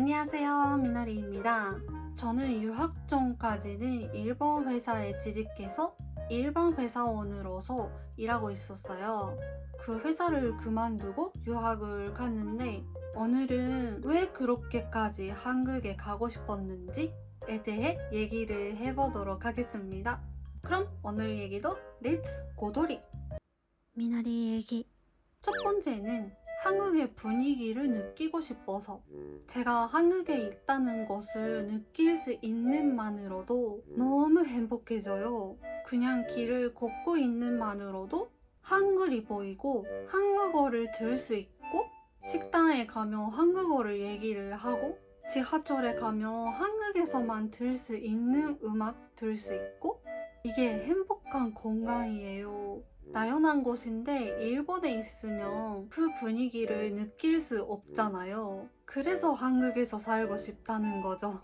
안녕하세요, 미나리입니다. 저는 유학 전까지는 일본 회사에 취직해서 일반 회사원으로서 일하고 있었어요. 그 회사를 그만두고 유학을 갔는데 오늘은 왜 그렇게까지 한국에 가고 싶었는지에 대해 얘기를 해보도록 하겠습니다. 그럼 오늘 얘기도 렛츠 고돌이! 미나리 일기 첫 번째는 한국의 분위기를 느끼고 싶어서 제가 한국에 있다는 것을 느낄 수 있는 만으로도 너무 행복해져요. 그냥 길을 걷고 있는 만으로도 한글이 보이고 한국어를 들을 수 있고 식당에 가면 한국어를 얘기를 하고 지하철에 가면 한국에서만 들을 수 있는 음악 들을 수 있고 이게 행복한 공간이에요. 나연한 곳인데 일본에 있으면 그 분위기를 느낄 수 없잖아요. 그래서 한국에서 살고 싶다는 거죠.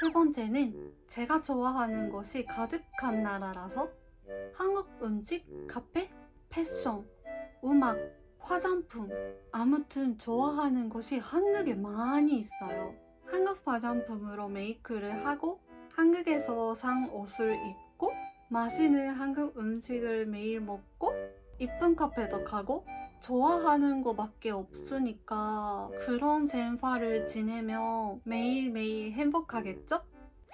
세 번째는 제가 좋아하는 것이 가득한 나라라서 한국 음식, 카페, 패션, 음악, 화장품 아무튼 좋아하는 것이 한국에 많이 있어요. 한국 화장품으로 메이크를 하고 한국에서 산 옷을 입고 맛있는 한국 음식을 매일 먹고 이쁜 카페도 가고 좋아하는 거밖에 없으니까 그런 생활을 지내면 매일매일 행복하겠죠?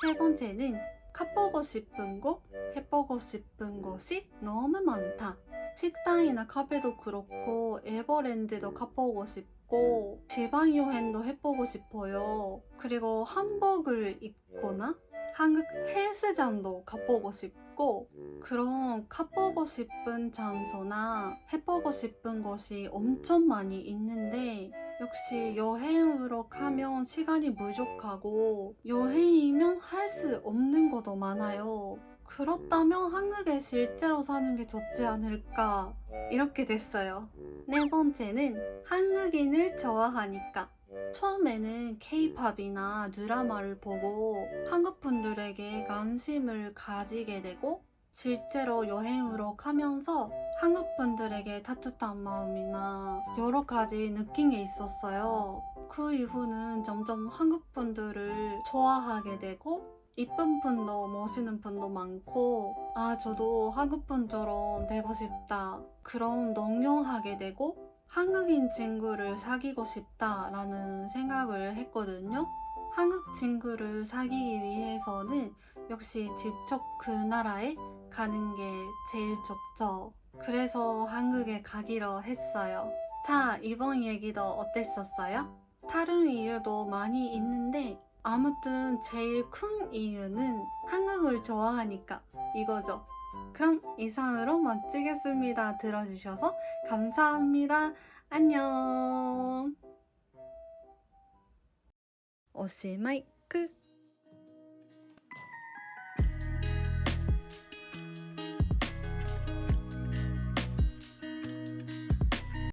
세 번째는 가보고 싶은 곳, 해보고 싶은 곳이 너무 많다. 식당이나 카페도 그렇고 에버랜드도 가보고 싶고 지방 여행도 해보고 싶어요. 그리고 한복을 입거나 한국 헬스장도 가보고 싶고 그런 가보고 싶은 장소나 해보고 싶은 곳이 엄청 많이 있는데 역시 여행으로 가면 시간이 부족하고 여행이면 할 수 없는 것도 많아요. 그렇다면 한국에 실제로 사는 게 좋지 않을까 이렇게 됐어요. 네 번째는 한국인을 좋아하니까 처음에는 케이팝이나 드라마를 보고 한국 분들에게 관심을 가지게 되고 실제로 여행으로 가면서 한국 분들에게 따뜻한 마음이나 여러 가지 느낀 게 있었어요. 그 이후는 점점 한국 분들을 좋아하게 되고 이쁜 분도 멋있는 분도 많고 아 저도 한국 분처럼 되고 싶다 그런 농용하게 되고 한국인 친구를 사귀고 싶다라는 생각을 했거든요. 한국 친구를 사귀기 위해서는 역시 직접 그 나라에 가는 게 제일 좋죠. 그래서 한국에 가기로 했어요. 자, 이번 얘기도 어땠었어요? 다른 이유도 많이 있는데 아무튼 제일 큰 이유는 한국을 좋아하니까 이거죠. 그럼 이상으로 마치겠습니다. 들어주셔서 감사합니다. 안녕. 끝.